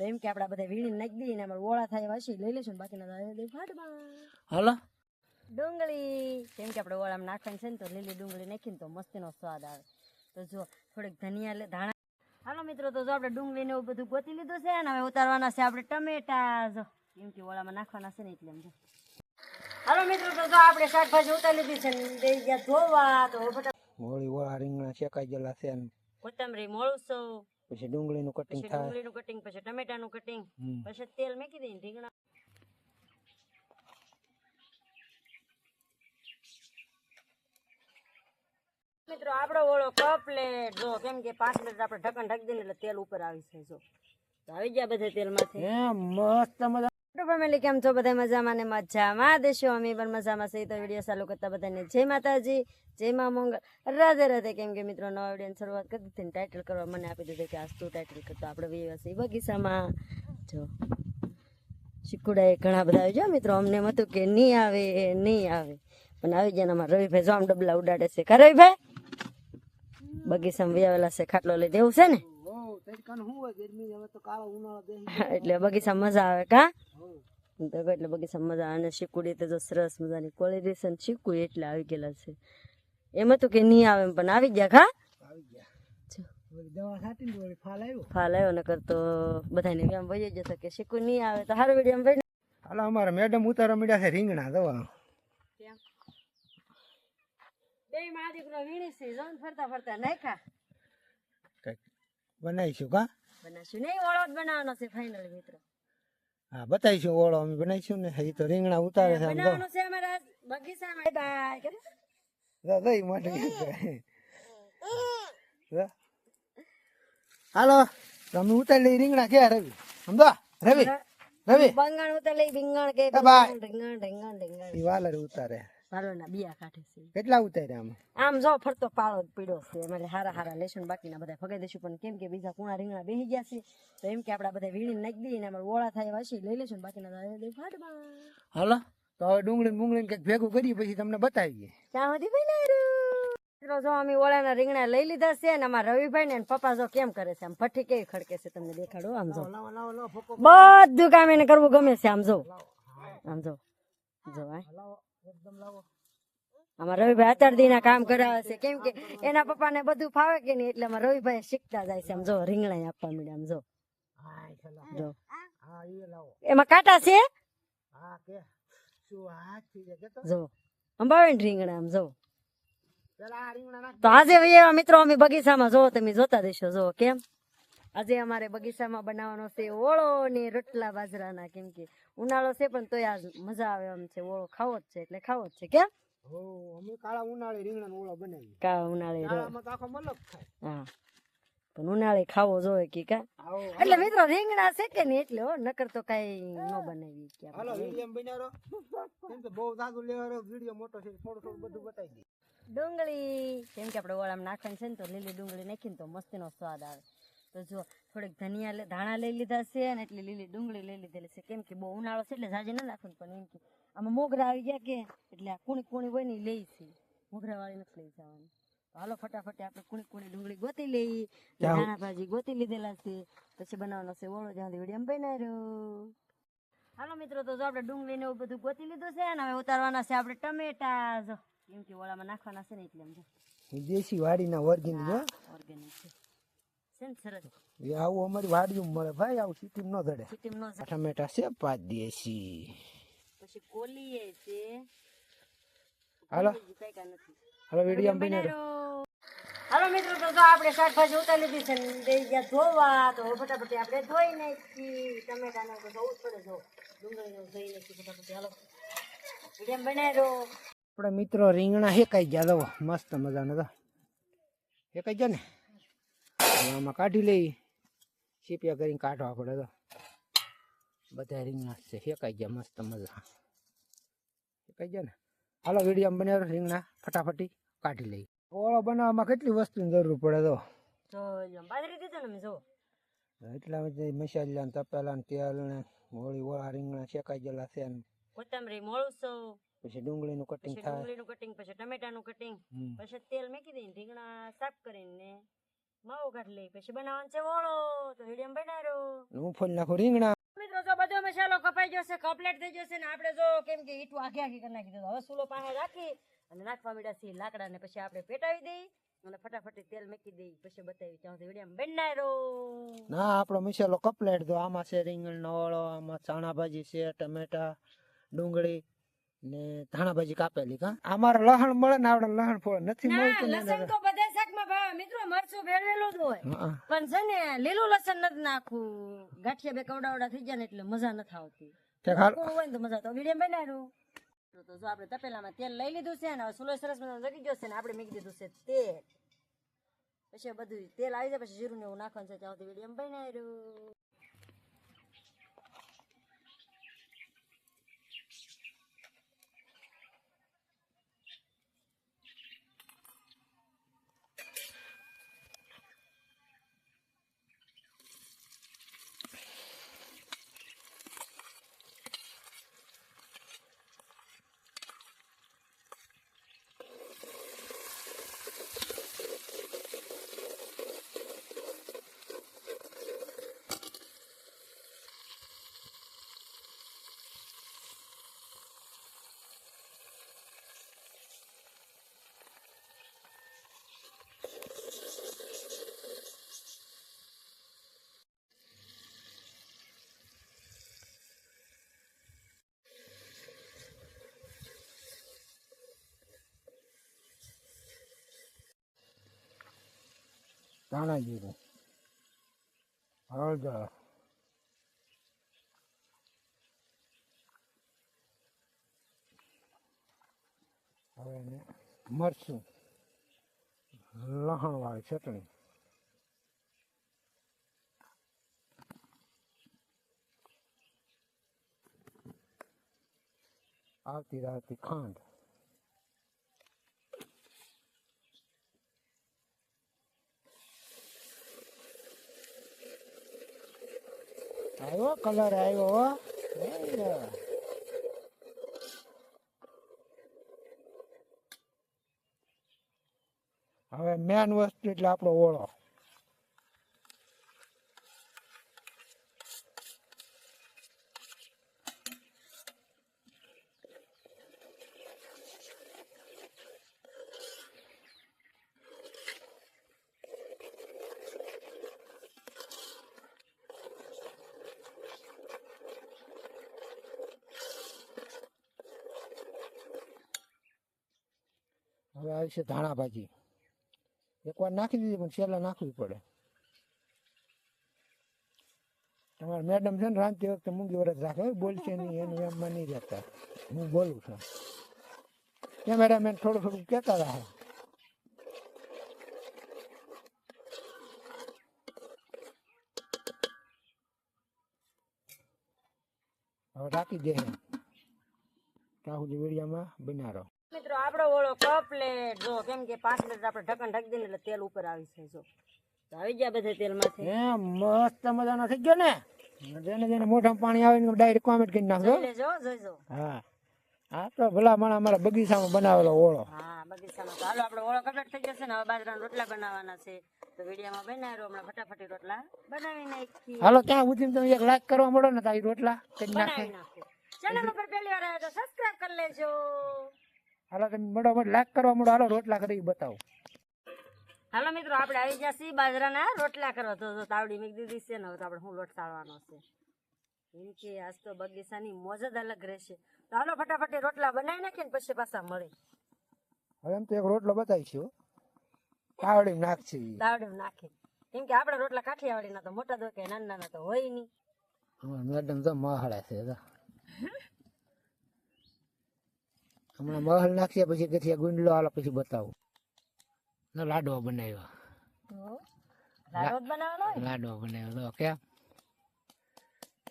તો એમ કે આપણે બધા વીણી નાખી દઈએ ને અમારે ઓળા થાય વાસી લઈ લઈશું ને બાકીના ફાટમાં હાલો. ડુંગળી. કેમ કે આપણે ઓળામાં નાખવાની છે ને તો લીલી ડુંગળી નાખીને તો મસ્તીનો સ્વાદ આવે. તો જો થોડીક ધનિયા લે ધાણા. હાલો મિત્રો તો જો આપણે ડુંગળી ને એવું બધું ગોતી લીધું છે ને હવે ઉતારવાના છે આપણે ટમેટા. જો કેમ કે ઓળામાં નાખવાના છે ને એટલે એમ જો. હાલો મિત્રો તો જો આપણે શાકભાજી ઉતારી લીધી છે ને દઈ ગયા ધોવા તો હવે ફટાફટ. હોળી ઓળા રીંગણા શેકાઈ ગયેલા છે ને. કોથમરી મોળું પછી ડુંગળીનું કટિંગ થાય. ડુંગળીનું કટિંગ પછી ટમેટાનું કટિંગ પછી તેલ મેકી દઈને રીંગણા. મિત્રો આપણો ઓળો કપલેટ જો કેમ કે પાંચ મિનિટ આપણે ઢક્કન ઢાંકી દઈએ એટલે તેલ ઉપર આવી છે જો. તો આવી ગયા બધા તેલમાંથી. મસ્ત મજા ફેમિલી, કેમ છો? બધા મજામાં ને મજામાં? દેશો અમે પણ મજામાં છે તો વીડિયો ચાલુ કરતા બધાને જય માતાજી, જય મા મંગળ. રાધે રાધે. કેમ કે મિત્રો, નવા વિડીયોની શરૂઆત કરી દીધી ટાઇટલ કરવા. મને આપી દીધું કે આજ તું ટાઇટલ કરતો. આપણે વ્યવસાય બગીચામાં. જો. શીખુડાએ ઘણા બધા આવી જાય મિત્રો, અમને એમ હતું કે નહીં આવે નહીં આવે. પણ આવી ગયા અમારા રવિભાઈ. જો આમ ડબલા ઉડાડે છે. કા રવિભાઈ? બગીચામાં વ્યાવેલા છે. ખાટલો લઈ દેવું છે ને? એટલે બગીચામાં મજા આવે કા? તો એટલે બગીચામાં મજા આવે. અને શીકુડી તો જો સરસ મજાની કોળી છે ને શીકુડી એટલે આવી ગયેલા છે. એમ હતું કે નહીં આવે પણ આવી ગયા ફાલ આવ્યો. ફાલ આવ્યો બધાને એમ વહી જશે કે શીકુ નહીં આવે તો સારું વીડિયો ભાઈ હાલો અમારા મેડમ ઉતારવા મળ્યા છે રીંગણા દવા. બે માં દીકરો વીણી છે જોન ફરતા બનાવીશું કા? બનાવીશું. નહીં ઓળો જ બનાવવાનો છે ફાઇનલ મિત્રો. હા બતાવીશું ઓળો. અમે બનાવીશું ને. હજી તો રીંગણા ઉતારે છે બનાવવાનું છે અમારા બગીચામાં. બાય જો લઈ માટે હાલો તમે ઉતારી લઈ રીંગણા કે રવિ? સમજો રવિ રવિ. બંગાણ ઉતારી લઈ રીંગણ કે રીંગણ રીંગણ રીંગણ વાલર ઉતારે. ભાલોના બિયા કાઢે છે. કેટલા ઉતાર્યા આમ? આમ જો ફરતો પાળો પીડો છે. એટલે હારા હારા લેશું ને બાકીના બધા ફગાઈ દઈશું. પણ કેમ કે બીજા કુણા રીંગણા બેસી ગયા છે. તો એમ કે આપડા બધા વીણી નાખી દઈએ ને અમારે ઓળા થાય વાસી લઈ લેશું બાકીના દાદા હાલો. તો હવે ડુંગળી મુંગળી કંઈક ભેગું કરીએ પછી તમને બતાવીએ. ત્યાં સુધી મિત્રો જો અમે ઓળાના રીંગણા લઈ લીધા છે અને અમારા રવિભાઈ ને પપ્પા જો કેમ કરે છે આમ ભઠ્ઠી કેવી ખડકે છે તમને દેખાડો આમ જો. લાવો લાવો લાવો ફોકો. બધું કામ એને કરવું ગમે છે આમ જો. આમ જો. જો આ. અમારા રવિભાઈ અત્યાર દીના કામ કરાવે છે. કેમ કે એના પપ્પાને બધું ફાવે કે નહીં એટલે અમારા રવિભાઈ શીખતા જાય છે. આમ જો રીંગણા આપવા મળે આમ જો. એમાં કાંટા છે? જો. અંબાવે ને રીંગણા આમ જો. તો આજે એવા મિત્રો અમે બગીચામાં જો તમે જોતા દેશો જો કેમ? આજે અમારે બગીચામાં બનાવવાનો છે ઓળો ને રોટલા બાજરાના કેમ કે ઉનાળો છે પણ તોય આજ મજા આવે એમ છે ઓળો ખાવો જ છે એટલે ખાવો જ છે કેમ? હો અમે કાળા ઉનાળે રીંગણાનો ઓળો બનાવી કા ઉનાળે તો આખો મલક થાય હા. પણ ઉનાળે ખાવો જોઈએ કે કા? એટલે મિત્રો રીંગણા છે કે નહીં એટલે હો નકર તો કઈ ન બનાવી કે. હાલો વિલિયમ બનારો કેમ કે બહુ દાદુ લેવાનો વિડિયો મોટો છે થોડું થોડું બધું બતાવી દે. ડુંગળી કેમ કે આપણે ઓળામાં નાખવાની છે ને તો લીલી ડુંગળી નાખીને તો મસ્તીનો સ્વાદ આવે. તો જો થોડીક ધનિયા લે- ધાણા લઈ લીધા છે અને એટલી લીલી ડુંગળી લઈ લીધેલી છે. કેમ કે બહુ ઉનાળો છે એટલે જાજી ના નાખવાનું પણ એમ કે આમાં મોગરા આવી ગયા કે એટલે આ કુણી કુણી હોય ને એ લઈ છે. મોગરા વાળી નથી લઈ જવાની. હાલો ફટાફટ આપણે કુણી કુણી ડુંગળી ગોતી લઈ. ધાણા ભાજી ગોતી લીધેલા છે. પછી બનાવવાનો છે ઓળો જ્યાં વીડિયો બનાવ્યો હાલો મિત્રો તો જો આપણે ડુંગળી ને એવું બધું ગોતી લીધું છે ને હવે ઉતારવાના છે આપણે ટમેટા. જો કેમ કે ઓળામાં નાખવાના છે ને એટલે એમ દેશી વાડીના ઓર્ગેનિક ઓર્ગેનિક છે. છે ને સરસ. એ આવું અમારી વાડીયું મળે. ભાઈ આવું સિટીમ ન ધડે સિટીમ નો ટમેટા છે પાંચ દેશી પછી કોલી છે. હાલો. હાલો વીડિયો બની રહ્યો. હાલો મિત્રો તો જો આપણે શાકભાજી ઉતારી લીધી છે ને દઈ ગયા ધોવા તો ફટાફટ આપણે ધોઈ નાખી ટમેટા ને બધું ધોવું જ પડે જો. ડુંગળી ને ધોઈ નાખી ફટાફટ. હાલો. વીડિયો બનાવ્યો આપણે મિત્રો રીંગણા હેકાઈ ગયા. દો મસ્ત મજાના તો હેકાઈ ગયા ને? આમાં કાઢી લઈ. સીપિયા કરીને કાઢવા પડે તો. બધા રીંગણા છે. હેકાઈ ગયા મસ્ત મજા. હેકાઈ ગયા ને? હાલો વીડિયો બને રીંગણા ફટાફટી કાઢી લઈ. ઓળો બનાવવામાં કેટલી વસ્તુની જરૂર પડે તો? એટલા બધા મસાલા ને તપેલા ને તેલ ને હોળી ઓળા રીંગણા શેકાઈ ગયેલા છે કોથમરી મોળસો પછી ડુંગળીનું કટિંગ થાય. ડુંગળીનું કટિંગ પછી ટમેટાનું કટિંગ પછી તેલ મેકી દઈને રીંગણા સાફ કરીને માવો કાઢી લઈ પછી બનાવવાનું છે ઓળો તો વીડિયો બનાવ્યો હું ફોન નાખું રીંગણા. મિત્રો જો બધો મસાલો કપાઈ જશે કપલેટ થઈ જશે ને આપણે જો કેમ કે ઈટું આગે આગે કરી નાખી દીધું. હવે સુલો પાસે રાખી અને નાખવા મીડ્યા છે લાકડા ને પછી આપણે પેટાવી દઈ અને ફટાફટ તેલ મૂકી દઈ પછી બતાવી ત્યાં સુધી વીડિયો બનાવ્યો ના આપણો મસાલો કપલેટ તો આમાં છે રીંગણનો ઓળો આમાં ચાણા ભાજી છે ટમેટા ડુંગળી ને ધાણા ભાજી કાપેલી કા? અમારે લહણ મળે ને આપણે લહણ ફોળ નથી મળતું ને લસણ તો બધા શાકમાં ભાવે મિત્રો મરચું ભેળવેલું જ હોય. પણ છે ને લીલું લસણ નથી નાખવું. ગાંઠિયા બે કવડાવડા થઈ ગયા ને એટલે મજા નથી આવતી. હોય ને તો મજા તો વીડિયો બનાવ્યું. તો જો આપણે તપેલામાં તેલ લઈ લીધું છે ને સુલો સરસ મજાનો જગી ગયો છે ને આપણે મૂકી દીધું છે તેલ. પછી બધું તેલ આવી જાય પછી જીરું ને એવું નાખવાનું છે ત્યાં સુધી વીડિયો બનાવ્યું. ધાણા જીરું હળદર હવે એને મરચું લહણ વાળી ચટણી આવતી રાતી ખાંડ કલર આવ્યો. હવે મેન વસ્તુ એટલે આપણો ઓળો હવે આવી છે ધાણા ભાજી એકવાર નાખી દીધી, પણ છેલ્લા નાખવી પડે. તમારા મેડમ છે ને રાંધતી વખતે મૂંગી વરસ રાખે બોલશે નહીં, એનું એમમાં નહીં રહેતા. હું બોલું છું. ત્યાં મેડમ એને થોડું થોડું કહેતા રહે. હવે રાખી દે ત્યાં સુધી વિડીયોમાં બનારો મિત્રો આપણો ઓળો કપલેટ જો કેમ કે પાંચ મિનિટ આપણે ઢક્કન ઢકી દઈએ એટલે તેલ ઉપર આવી જાય જો. આવી ગયા બધા તેલમાંથી. એ મસ્ત મજાનો થઈ ગયો ને? જેને જેને મોઢામાં પાણી આવે ને ડાયરેક્ટ કોમેન્ટ કરી નાખજો. લેજો જોઈજો હા. આ તો ભલા માણા અમારા બગીચામાં બનાવેલો ઓળો. હા બગીચામાં તો હાલો આપણો ઓળો કપલેટ થઈ જશે ને? હવે બાજરાના રોટલા બનાવવાના છે. તો વિડીયોમાં બનાવ્યો હમણાં ફટાફટી રોટલા બનાવી નાખી હાલો ત્યાં ઉધી તમે એક લાઈક કરવા મળો ને તારી રોટલા કરી નાખે. ચેનલ ઉપર પહેલી વાર આવ્યા તો સબસ્ક્રાઇબ કરી લેજો. હાલો તમે મળો લાખ કરવા મોડો હાલો રોટલા કરી બતાવો. હાલો મિત્રો આપણે આવી ગયા છીએ બાજરાના રોટલા કરવા. તો તાવડી મેં દીધી છે ને હવે તો આપણે હું લોટ ચાળવાનો છે. એમ કે આજ તો બગીચાની મોજ જ અલગ રહેશે. તો હાલો ફટાફટ રોટલા બનાવી નાખીએ ને પછી પાછા મળે. હવે એમ તો એક રોટલો બતાવીશું તાવડી નાખશે તાવડી નાખી કેમ કે આપણે રોટલા કાઠિયાવાડીના તો મોટા દોકે નાના નાના તો હોય નહીં. મેડમ તો મહાળા છે. હમણાં મહલ નાખ્યા પછી ગઠિયા ગુંડલો આલા પછી બતાવું. ના લાડવા બનાવ્યો. લાડવો બનાવ્યો. તો કેમ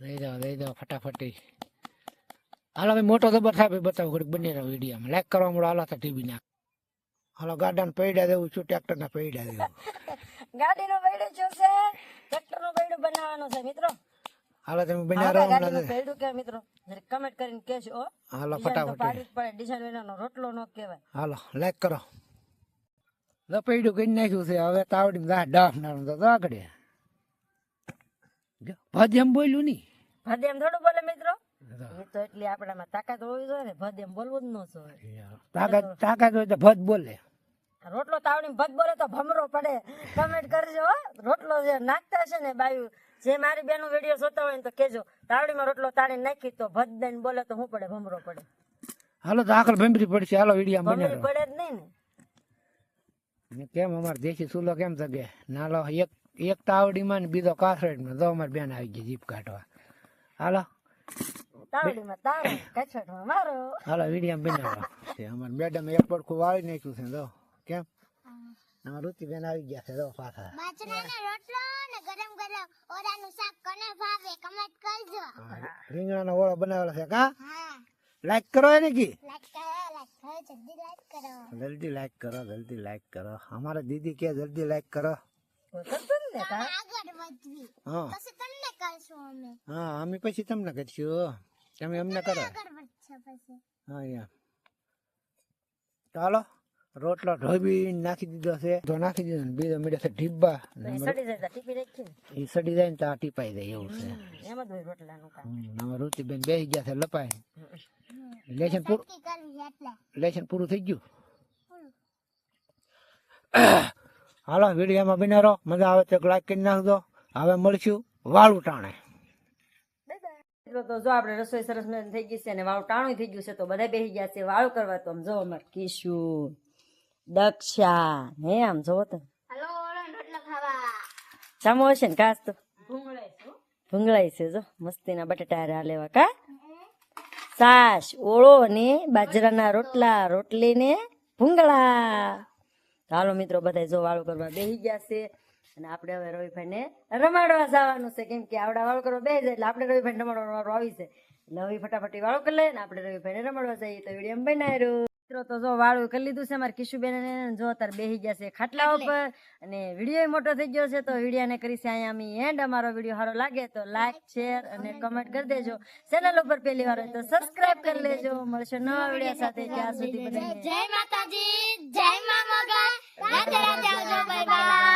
લઈ જાઓ લઈ જાઓ ફટાફટી. હાલો ભાઈ મોટો ખબર થાય ભાઈ બતાવો ઘડીક બની રહ્યો વિડીયોમાં. લાઈક કરવા મળો હાલો તો ટીવી નાખ. હાલો ગાડાને પૈડા દેવું છું ટ્રેક્ટરના પૈડા દેવું. ગાડીનો બૈડું જોશે ટ્રેક્ટરનું પૈડો બનાવવાનો છે મિત્રો. હાલો તમે બન્યા રહો બૈડું કે મિત્રો? કમેન્ટ કરીને કહેજો હાલો ફટાફટ પાડી પડે ડિઝાઇન વિનાનો રોટલો નો કહેવાય. હાલો લાઈક કરો. લપેડું કરી નાખ્યું છે હવે તાવડી દા ડાફ નાનું તો આગળ ભજ બોલ્યું નહીં. ભદ એમ થોડું બોલે મિત્રો? એ તો એટલી આપણામાં તાકાત હોવી જોઈએ ને ભદ એમ બોલવું જ ન જોઈએ. તાકાત તાકાત હોય તો ભદ બોલે. રોટલો તાવડી ભદ બોલે તો ભમરો પડે. કમેન્ટ કરજો હો. રોટલો જે નાખતા છે ને બાયું જે મારી બેનો વીડિયો જોતા હોય ને તો કેજો તાવડીમાં રોટલો તાળી નાખી તો ભદ દઈને બોલે તો હું પડે ભમરો પડે. હાલો તો આખર ભમરી પડશે હાલો વીડિયો ભમરી પડે જ નહીં ને. ને કેમ અમાર દેશી ચૂલો કેમ જગે? નાલો એક એક તાવડીમાં ને બીજો કાસરેટમાં જો અમાર બેન આવી ગઈ જીપ કાઢવા. હાલો. તાવડીમાં તારે કચોટમાં મારો. હાલો વીડિયો બને અમાર મેડમ એક પડખું વાળી નાખ્યું છે જો. કેમ? અમાર રુચિબેન આવી ગયા છે તો પાછા. બાજરાનો રોટલો ને ગરમ ગરમ ઓરાનું શાક કોને ભાવે કમેન્ટ કરજો. રીંગણાનો ઓળો બનાવેલો છે કા? હા. લાઈક કરો એને કી? લાઈક કરો લાઈક કરો જલ્દી લાઈક કરો. જલ્દી લાઈક કરો જલ્દી લાઈક કરો. અમારા દીદી કે જલ્દી લાઈક કરો. કોઈ કરતું જ ને કા આગળ વધવી. હા. પછી તમને કરશું અમે. હા અમે પછી તમને કરશું. તમે અમને કરો. આગળ વધશે પછી. હા યા. ચાલો. રોટલો ઢોબી નાખી દીધો છે. તો નાખી દીધો ને બીજો મળ્યો છે ઢીબ્બા. તો એ સડી જાય તો ટીપી રાખી ને? એ સડી જાય ને તો આ ટીપાઈ જાય એવું છે. એમ જ હોય રોટલાનું કામ. હમ, આમાં રુચિબેન બેસી ગયા છે લપાય. લેશન પૂરું નક્કી કરવી એટલે. લેશન પૂરું થઈ ગયું? હાલો વિડીયોમાં બનારો. મજા આવે તો લાઈક કરી નાખજો. હવે મળશું વાળું ટાણે મિત્રો તો જો આપણે રસોઈ સરસ મજાની થઈ ગઈ છે અને વાળું ટાણું થઈ ગયું છે તો બધા બેસી ગયા છે વાળું કરવા. તો આમ જો અમાર કિશુ. દક્ષા. હે આમ જોવો તો. હલો રોટલો ખાવા. સામો હશે ને કાસ તો. ભૂંગળાય છે જો. મસ્તીના બટાટા રા લેવા કા? સાસ ઓળો ને બાજરાના રોટલા રોટલી ને ભૂંગળા. હાલો મિત્રો બધા જો વાળું કરવા બેસી ગયા છે. અને આપણે હવે રવિભાઈ ને રમાડવા જવાનું છે કેમ કે આવડા વાળું કરવા બેસી જાય એટલે આપણે રવિભાઈ રમાડવાનો વારો આવી છે એટલે હવે ફટાફટી વાળું કરી લઈએ ને આપણે રવિભાઈ ને રમાડવા જઈએ. તો વીડિયો બનાવ્યું મિત્રો તો જો વાળું કરી લીધું છે મારે કિશુબેન જો અત્યારે બેસી ગયા છે ખાટલા ઉપર અને વીડિયો મોટો થઈ ગયો છે તો વિડીયોને કરી છે અહીંયા અમે એન્ડ અમારો વીડિયો સારો લાગે તો લાઈક શેર અને કમેન્ટ કરી દેજો. ચેનલ ઉપર પહેલી વાર હોય તો સબસ્ક્રાઇબ કરી લેજો. મળશે નવા વીડિયો સાથે ત્યાં સુધી જય માતાજી જય મા મોગલ આવજો